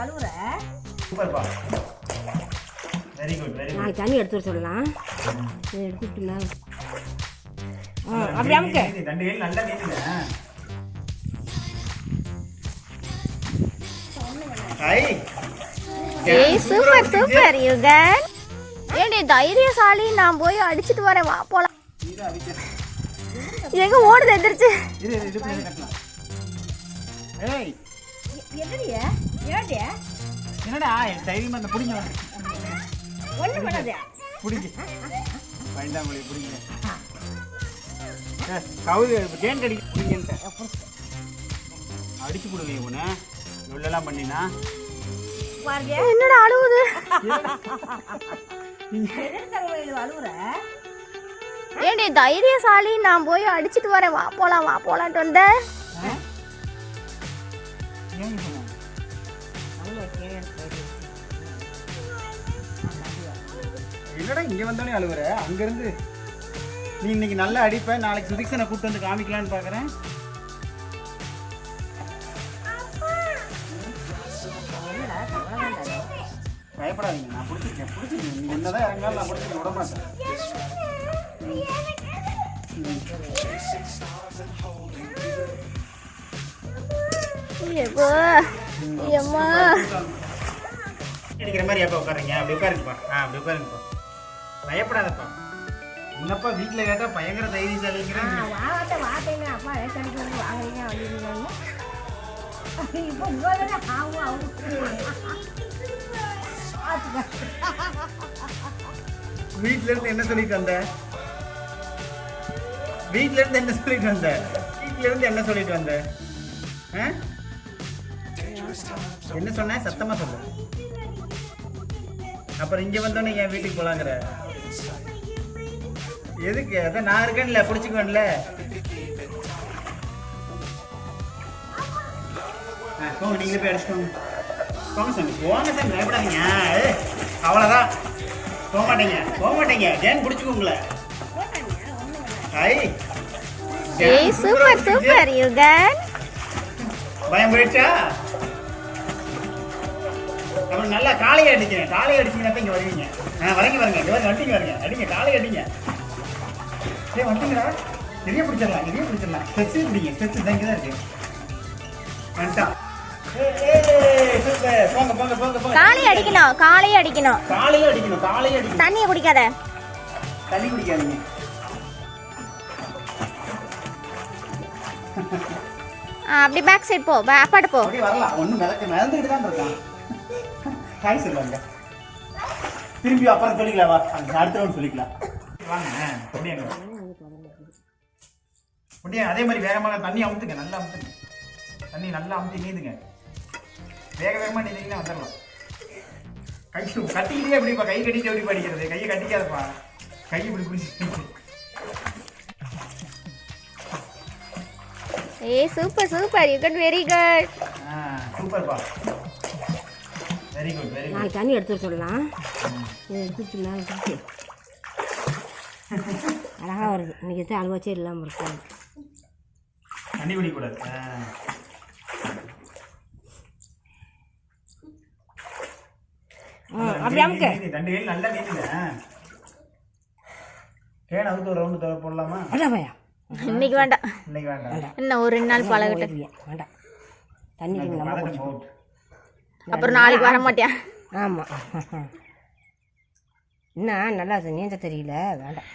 அழுகுற சூப்பர்ப்பா. Very good very good நாளைக்கு தண்ணி எடுத்து வர சொல்லலாம். இதை எடுத்துட்டு மேலே ஆ அப்படி அமுக்க. ரெண்டு கையில் நல்லா நீட்டுங்க. ஐ. ஏய் சூப்பர் சூப்பர் யுகன். ஏண்டி தைரியசாலி நான் போய் அடிச்சிட்டு வரேன். வா போலாம். எங்க ஓடுது எந்திரிச்சு? ஏய். என்னடியா? ஏடிய என்னடா தைரியமா அந்த பிடிங்க ஒன்றும் பண்ணாதே. பிடிங்க. பிடிங்க. கவுது தேன் கடி பிடிங்கன்ட்டு. அடிச்சு கொடுங்க இவனை. இவ்வளோலாம் பண்ணினா. பாருங்க. என்னடா அழுவுது? ஏண்டி தைரியசாலி நான் போய் அடிச்சிட்டு வரேன். வா போலாம் வா போலான்ட்டு வந்தேன் என்னடா இங்க வந்தோடனே அழுகுற அங்க இருந்து நீ இன்னைக்கு நல்லா அடிப்ப நாளைக்கு சுதிக்ஷனை கூப்பிட்டு வந்து காமிக்கலான்னு பாக்குறேன். பயப்படாதீங்க நான் பிடிச்சிருக்கேன் பிடிச்சிருக்கேன். நீ என்னதான் இறங்காலும் நான் பிடிச்சிருக்கேன் விட மாட்டேன். அடிக்கிற மாதிரி எப்போ உட்காருங்க? அப்படி உட்காருங்கப்பா ஆ அப்படி உட்காருங்கப்பா பயப்படாதப்பா. உன்னப்பா வீட்டில் கேட்டால் பயங்கர வாங்கத்த வார்த்தைங்க அப்பா ரேஷனுக்கு வந்து வாங்குறீங்க வந்துருக்கீங்க இப்போ ஆகும் அவங்க வீட்ல இருந்து என்ன சொல்லிட்டு வந்த? வீட்ல இருந்து என்ன சொல்லிட்டு வந்த? வீட்ல இருந்து என்ன சொல்லிட்டு வந்த? ஆ? என்ன சொன்ன? சத்தமா சொல்லு. அப்புறம் இங்க வந்தோடனே என் வீட்டுக்கு போலாங்கிற. எதுக்கு? அதான் நான் இருக்கேன்ல பிடிச்சிக்குவேன்ல. போங்க நீங்களே போய் அடிச்சுக்கோங்க போங்க சாமி போங்க சாமி பயப்படாதீங்க. அவ்வளோதான் போக மாட்டீங்க போக மாட்டீங்க. ஜேன் பிடிச்சிக்கோங்களே ஐ சூப்பர் சூப்பர் யுகன் பயம் போயிடுச்சா? அப்புறம் நல்லா காளையை அடிக்கிறேன் காளையை அடிச்சீங்கன்னா இங்கே வருவீங்க. ஆ வரங்க வரங்க இங்கே வரங்க அடிங்க வரங்க அடிங்க காளையை அடிங்க. ஏ வந்துங்கடா நிறைய பிடிச்சிடலாம் நிறைய பிடிச்சிடலாம். ஸ்டெப்ஸ் பிடிங்க ஸ்டெப்ஸ் தான் இங்கே தான் இருக்கு வந்துட்டான் அடிக்கணும் காளையை அடிக்கணும். தண்ணியை குடிக்காத. தண்ணி குடிக்காதீங்க. ஆ, அப்படி பேக் சைடு போ அப்பாட்ட போ. வரலாம். மிதக்க மிதந்துட்டு தான் இருக்கான். ஹாய் சொல்லுவாங்க திரும்பி அப்புறம் சொல்லிக்கலாம் வா. அங்க அடுத்த ரவுண்ட் சொல்லிக்கலாம். வாங்க முடியாங்க முடியா அதே மாதிரி வேகமாக தண்ணி அமுத்துங்க நல்லா அமுத்துங்க. தண்ணி நல்லா அமுத்தி நீந்துங்க. வேக வேகமாக நீந்திங்கன்னா வந்துடலாம். கை கட்டிக்கிட்டே எப்படிப்பா கை கட்டிட்டு எப்படி படிக்கிறது? கையை கட்டிக்காதப்பா. கை இப்படி பிடிச்சி ஏய் super super Yugan very good ஆ சூப்பர்ப்பா வெரி குட் வெரி குட் நாளைக்கு தண்ணி எடுத்து சொல்லலாம். இதை மேலே தூக்கி அழகாக வருது. இன்னைக்கு தான் அழுவாச்சே இல்லாமல் இருக்கும் தண்ணி. ஆ. அப்படி அமுக்க. நீ- நீ ரெண்டு கையில் நல்லா நீட்டுங்க கேன் அவுத்து ஒரு ரவுண்டு தவிர போடலாமா? அதான் பையா. இன்னைக்கு வேண்டாம். இன்னைக்கு வேண்டாம். இன்னும் ஒரு ரெண்டு நாள் பழகட்டும். உதவியா வேண்டாம். தண்ணி நம்ம அப்புறம் நாளைக்கு வர மாட்டியா ஆமாம் என்ன நல்லா நீந்த தெரியல? வேண்டாம்.